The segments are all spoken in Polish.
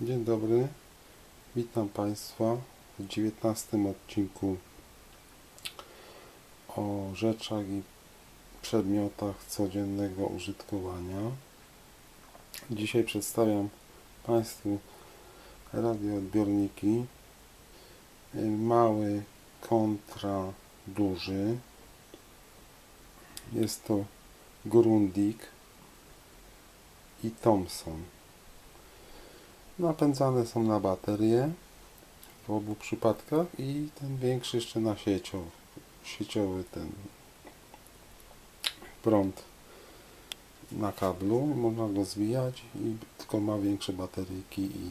Dzień dobry, witam Państwa w 19 odcinku o rzeczach i przedmiotach codziennego użytkowania. Dzisiaj przedstawiam Państwu radioodbiorniki mały kontra duży. Jest to Grundig i Thomson. Napędzane są na baterie w obu przypadkach i ten większy jeszcze na sieciowy, sieciowy ten prąd na kablu. Można go zwijać i tylko ma większe bateryjki i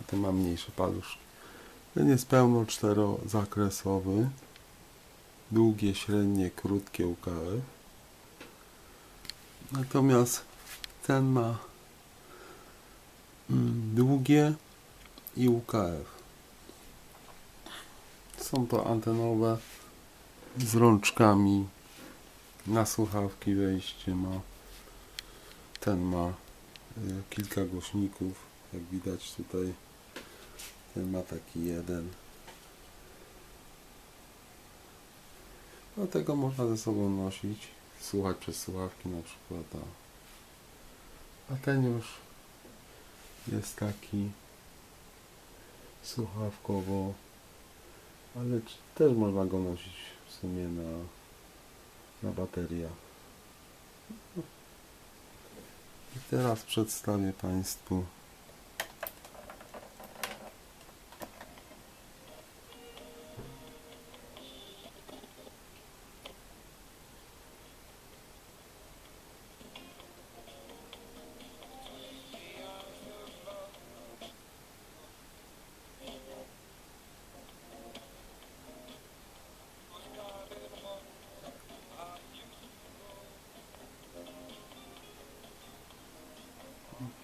a ten ma mniejsze paluszki. Ten jest pełno czterozakresowy. Długie, średnie, krótkie UKF. Natomiast ten ma długie i UKF. Są to antenowe z rączkami. Na słuchawki wejście ma. Ten ma y, kilka głośników. Jak widać tutaj ten ma taki jeden. Dlatego można ze sobą nosić, słuchać przez słuchawki na przykład. A ten już jest taki słuchawkowo, ale też można go nosić w sumie na, na bateriach. I teraz przedstawię Państwu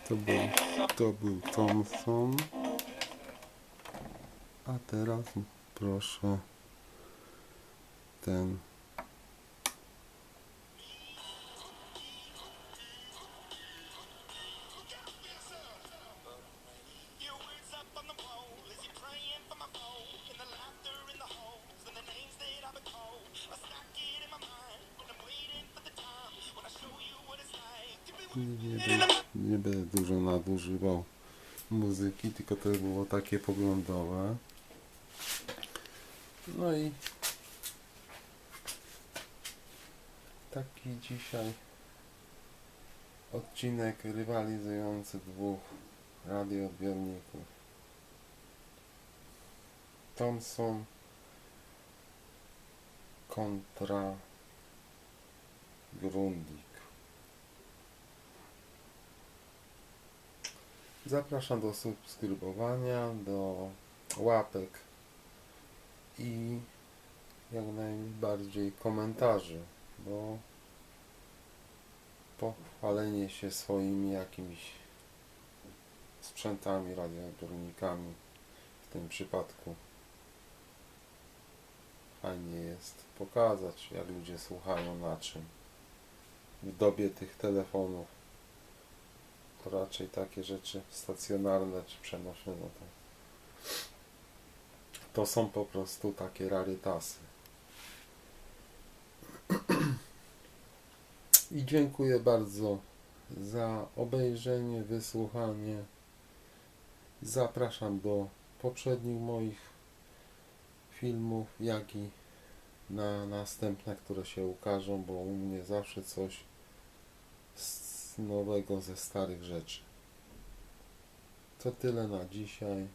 To był, to był Thompson. A teraz proszę ten. Nie, nie będę dużo nadużywał muzyki, tylko to było takie poglądowe. No i taki dzisiaj odcinek rywalizujący dwóch radioodbiorników. Thomson kontra Grundig. Zapraszam do subskrybowania, do łapek i jak najbardziej komentarzy, bo pochwalenie się swoimi jakimiś sprzętami, radioodbiornikami w tym przypadku fajnie jest pokazać, jak ludzie słuchają na czym. W dobie tych telefonów to raczej takie rzeczy stacjonarne czy przenośne, no to, to są po prostu takie rarytasy. I dziękuję bardzo za obejrzenie, wysłuchanie. Zapraszam do poprzednich moich filmów, jak i na następne, które się ukażą, bo u mnie zawsze coś z nowego ze starych rzeczy. To tyle na dzisiaj.